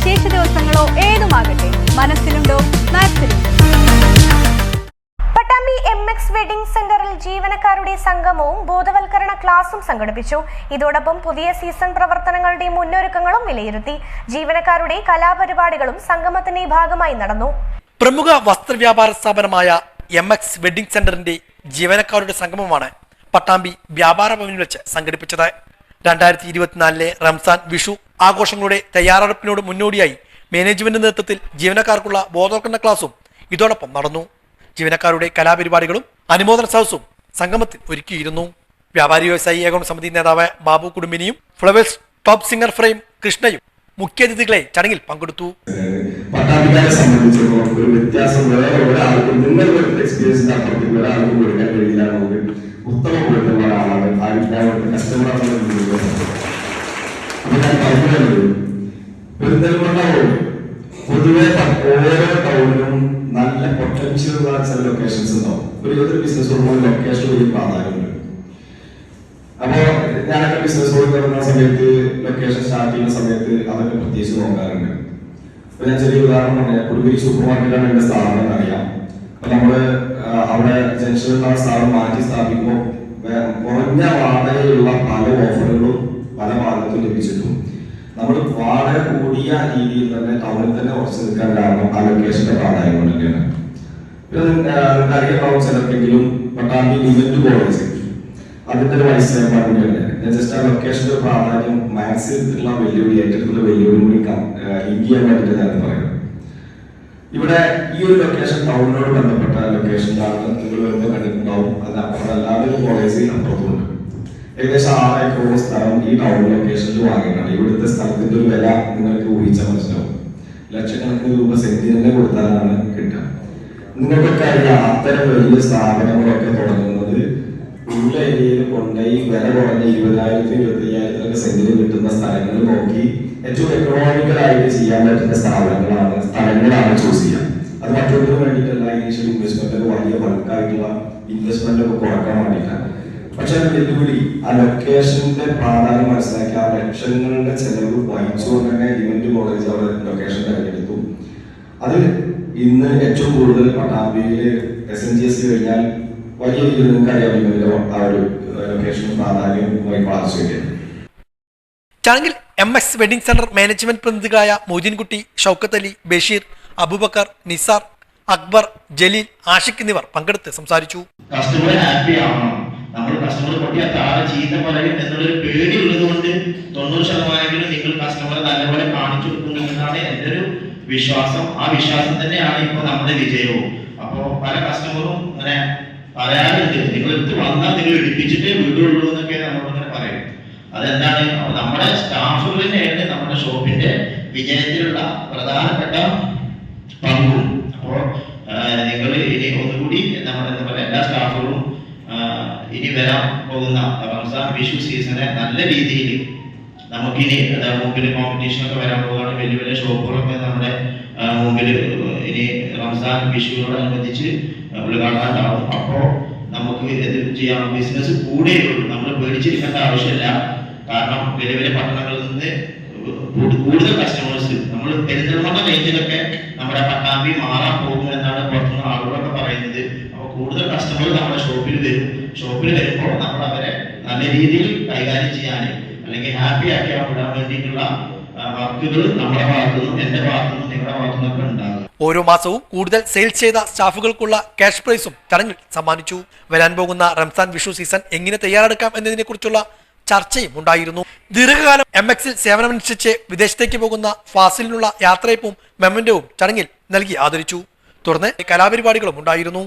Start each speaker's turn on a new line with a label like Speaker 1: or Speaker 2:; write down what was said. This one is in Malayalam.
Speaker 1: വിശേഷ ദിവസങ്ങളോ ഏതുമാകട്ടെ മനസ്സിലുണ്ടോ പട്ടാമ്പി എം എക്സ് വെഡിംഗ് സെന്ററിൽ ജീവനക്കാരുടെ സംഗമവും ബോധവൽക്കരണ ക്ലാസും സംഘടിപ്പിച്ചു. ഇതോടൊപ്പം പുതിയ സീസൺ പ്രവർത്തനങ്ങളുടെ മുന്നൊരുക്കങ്ങളും വിലയിരുത്തി. ജീവനക്കാരുടെ കലാപരിപാടികളും സംഗമത്തിന്റെ ഭാഗമായി നടന്നു.
Speaker 2: പ്രമുഖ വസ്ത്രവ്യാപാര സ്ഥാപനമായ എം എക്സ് വെഡിംഗ് സെന്ററിന്റെ ജീവനക്കാരുടെ സംഗമമാണ് പട്ടാമ്പി വ്യാപാര ഭവനിൽ വെച്ച് സംഘടിപ്പിച്ചത്. രണ്ടായിരത്തി ഇരുപത്തിനാലിലെ റംസാൻ വിഷു ആഘോഷങ്ങളുടെ തയ്യാറെടുപ്പിനോട് മുന്നോടിയായി മാനേജ്മെന്റ് നേതൃത്വത്തിൽ ജീവനക്കാർക്കുള്ള ബോധവൽക്കരണ ക്ലാസും ഇതോടൊപ്പം നടന്നു. ജീവനക്കാരുടെ കലാപരിപാടികളും അനുമോദന സദസ്സും സംഗമത്തിൽ ഒരുക്കിയിരുന്നു. വ്യാപാരി വ്യവസായി ഏകോപന സമിതി നേതാവ് ബാബു കുടുംബിനിയും ഫ്ലവേഴ്സ് ടോപ്പ് സിംഗർ ഫ്രെയിം കൃഷ്ണയും മുഖ്യാതിഥികളെ ചടങ്ങിൽ പങ്കെടുത്തു.
Speaker 3: സംബന്ധിച്ചിടത്തോളം ഒരു വ്യത്യാസം വേറെ ഒരാൾക്കും നിങ്ങളുടെ എക്സ്പീരിയൻസിന്റെ അപ്പുറത്തേക്ക് ഒരാൾക്കും കൊടുക്കാൻ കഴിയില്ല ഉത്തമ കൊടുക്കുന്ന ഒരാളാണ് ആരും ഞാൻ ഇവിടുത്തെ കസ്റ്റമർ അപ്പൊ ഞാൻ പറഞ്ഞത് പെരിന്തൽമണ്ണ പൊതുവെ ഓരോ ടൗണിലും നല്ല പൊട്ടൻഷ്യൽ ഉള്ള ചില ലൊക്കേഷൻസ് ഉണ്ടാവും. ഒരു ഏതൊരു ബിസിനസ് ഒരു ലൊക്കേഷൻ ഒരു പ്രാധാന്യമുണ്ട് അപ്പോ ഞാനൊക്കെ ബിസിനസ് തുടങ്ങുന്ന സമയത്ത് ലൊക്കേഷൻ സ്റ്റാർട്ട് ചെയ്യുന്ന സമയത്ത് അതൊക്കെ പ്രത്യേകിച്ച് നോക്കാറുണ്ട്. അപ്പൊ ഞാൻ ചെറിയ ഉദാഹരണം പറയാം കുടുംബി സൂപ്പർ മാർക്കറ്റാണ് എന്റെ സ്ഥാപനം എന്നറിയാം. അപ്പൊ നമ്മൾ അവിടെ ജംഗ്ഷനിലുള്ള സ്ഥാപനം മാറ്റി സ്ഥാപിക്കുമ്പോൾ ഭാഗത്തും ലഭിച്ചിട്ടും നമ്മൾ വാടക കൂടിയ രീതിയിൽ തന്നെ ടൗണിൽ തന്നെ ഉറച്ചു നിൽക്കാൻ കാരണം ആ ലൊക്കേഷന്റെ പ്രാധാന്യം കൊണ്ട് തന്നെയാണ്. പിന്നെ നിങ്ങൾക്ക് അറിയാം ചിലർക്കെങ്കിലും പട്ടാമ്പി ഇവന്റ് കോളേജ് അതിന്റെ ഒരു വൈസ് ചെയർമാൻ ജസ്റ്റ് ആ ലൊക്കേഷന്റെ പ്രാധാന്യം വെല്ലുവിളി ഏറ്റെടുത്തുള്ള വെല്ലുവിളി കൂടി ലിങ്ക് ചെയ്യാൻ പറയുന്നത് ഇവിടെ ഈ ഒരു ലൊക്കേഷൻ ടൗണിനോട് ബന്ധപ്പെട്ട നിങ്ങൾ വരുമ്പോൾ കണ്ടിട്ടുണ്ടാവും. അതിനപ്പുറം അല്ലാതെ ഒരു കോളേജ് അപ്പുറത്തുണ്ട്. ഏകദേശം ആറായി ഏക്കറോളം സ്ഥലം ഈ ടൗൺ ലൊക്കേഷനിൽ വാങ്ങിയിട്ടാണ് ഇവിടുത്തെ സ്ഥലത്തിന്റെ ഒരു വില നിങ്ങൾക്ക് ഊഹിച്ചാൽ മനസ്സിലാവും. ലക്ഷക്കണക്കിന് രൂപ സെന്റിനെ കൊടുത്താലാണ് കിട്ടുക. നിങ്ങൾക്കൊക്കെ അറിയാം അത്തരം വലിയ സ്ഥാപനങ്ങളൊക്കെ തുടങ്ങുന്നത് ഉള്ള ഏരിയയിൽ കൊണ്ടുപോയി വില കുറഞ്ഞ ഇരുപതിനായിരത്തി ഇരുപത്തി അയ്യായിരത്തിലൊക്കെ സെന്റിന് കിട്ടുന്ന സ്ഥലങ്ങൾ നോക്കി ഏറ്റവും എക്കണോമിക്കൽ ആയിട്ട് ചെയ്യാൻ പറ്റുന്ന സ്ഥാപനങ്ങളാണ് സ്ഥലങ്ങളാണ് ചൂസ് ചെയ്യുക അത് മറ്റൊന്നിനു വേണ്ടിയിട്ടല്ല ഇനീഷ്യൽ ഇൻവെസ്റ്റ്മെന്റ് വലിയ ബൾക്കായിട്ടുള്ള ഇൻവെസ്റ്റ്മെന്റ് ഒക്കെ കുറയ്ക്കാൻ വേണ്ടിയിട്ടാണ്. പക്ഷെ വെല്ലുവിളി ആ ലൊക്കേഷന്റെ പ്രാധാന്യം മനസ്സിലാക്കി ആ ലക്ഷങ്ങളുടെ ചെലവ് വഹിച്ചുകൊണ്ട് തന്നെ ഇവന്റ് കോളേജ് അവിടെ ലൊക്കേഷൻ തിരഞ്ഞെടുത്തു. അത് ഇന്ന് ഏറ്റവും കൂടുതൽ പട്ടാമ്പിയിൽ എസ് എൻ ജി എസ് കഴിഞ്ഞാൽ വലിയ രീതിയിൽ നിങ്ങൾക്ക് അറിയാം ഇവന്റെ ആ ഒരു ലൊക്കേഷൻ പ്രാധാന്യം വളർച്ചയാണ്
Speaker 2: ചടങ്ങിൽ M S wedding centre management പ്രതിനിധികളായ Moideenkutty Shoukath Ali Basheer Abubakar Nisar Akbar Jaleel Ashiq എന്നിവർ പങ്കെടുത്ത് സംസാരിച്ചു.
Speaker 4: കസ്റ്റമർ ഹാപ്പി ആവണം. നമ്മൾ കസ്റ്റമർ പൊട്ടിയ താഴെ ചീത്ത പറയും എന്നുള്ളൊരു പേടി ഉള്ളത് കൊണ്ട് തൊണ്ണൂറ് ശതമാനമെങ്കിലും നിങ്ങൾ കസ്റ്റമറെ നല്ലപോലെ കാണിച്ചു കൊടുക്കുന്നു എന്നാണ് എന്റെ ഒരു വിശ്വാസം. ആ വിശ്വാസം തന്നെയാണ് ഇപ്പോൾ നമ്മുടെ വിജയവും. അപ്പോൾ പല കസ്റ്റമറും ഇങ്ങനെ പറയാറുണ്ട് നിങ്ങൾ എടുത്ത് വന്നാൽ നിങ്ങൾ ഇടിപ്പിച്ചിട്ടേ വീടുള്ളൂ എന്നൊക്കെ നമ്മളിങ്ങനെ പറയും. അതെന്താണ്? നമ്മുടെ സ്റ്റാഫുകൾ തന്നെയാണ് നമ്മുടെ ഷോപ്പിന്റെ വിജയത്തിലുള്ള പ്രധാനപ്പെട്ട പങ്കും ഇനി വരാൻ പോകുന്ന റംസാൻ വിഷു സീസണെ നല്ല രീതിയിൽ നമുക്കിനി മുമ്പിൽ കോമ്പറ്റീഷൻ ഒക്കെ വരാൻ പോകുകയാണ് വലിയ വലിയ ഷോപ്പുകളൊക്കെ നമ്മുടെ മുമ്പിൽ ഇനി റംസാൻ വിഷുവിനോടനുബന്ധിച്ച് ഉദ്ഘാടനമുണ്ടാവും അപ്പോൾ നമുക്ക് എന്ത് ചെയ്യാം? ബിസിനസ് കൂടെയുള്ളൂ നമ്മൾ പേടിച്ചിരിക്കേണ്ട ആവശ്യമില്ല. കാരണം വലിയ വലിയ പട്ടണങ്ങളിൽ നിന്ന് കൂടുതൽ കസ്റ്റമേഴ്സ് നമ്മൾ പെരുന്തൽമണ്ണ റേഞ്ചിലൊക്കെ നമ്മുടെ പട്ടാമ്പി മാറാൻ പോകും എന്നാണ് പുറത്തുനിന്ന് ആളുകളൊക്കെ പറയുന്നത്. അപ്പോൾ കൂടുതൽ കസ്റ്റമേഴ്സ് നമ്മുടെ ഷോപ്പിൽ വരും. ഷോപ്പിൽ വരുമ്പോൾ നമ്മൾ അവരെ നല്ല രീതിയിൽ കൈകാര്യം ചെയ്യാൻ അല്ലെങ്കിൽ ഹാപ്പി ആക്കി വിടാൻ വേണ്ടിയിട്ടുള്ള നമ്മുടെ എന്റെ നിങ്ങളുടെ
Speaker 2: ഓരോ മാസവും കൂടുതൽ സെയിൽ ചെയ്ത സ്റ്റാഫുകൾക്കുള്ള ക്യാഷ് പ്രൈസും ചടങ്ങിൽ സമ്മാനിച്ചു. വരാൻ പോകുന്ന റംസാൻ വിഷു സീസൺ എങ്ങനെ തയ്യാറെടുക്കാം എന്നതിനെ കുറിച്ചുള്ള ചർച്ചയും ഉണ്ടായിരുന്നു. ദീർഘകാലം എം എക്സിൽ സേവനമനുസരിച്ച് വിദേശത്തേക്ക് പോകുന്ന ഫാസിലിനുള്ള യാത്രയപ്പും മെമ്മന്റവും ചടങ്ങിൽ നൽകി ആദരിച്ചു. തുടർന്ന് കലാപരിപാടികളും ഉണ്ടായിരുന്നു.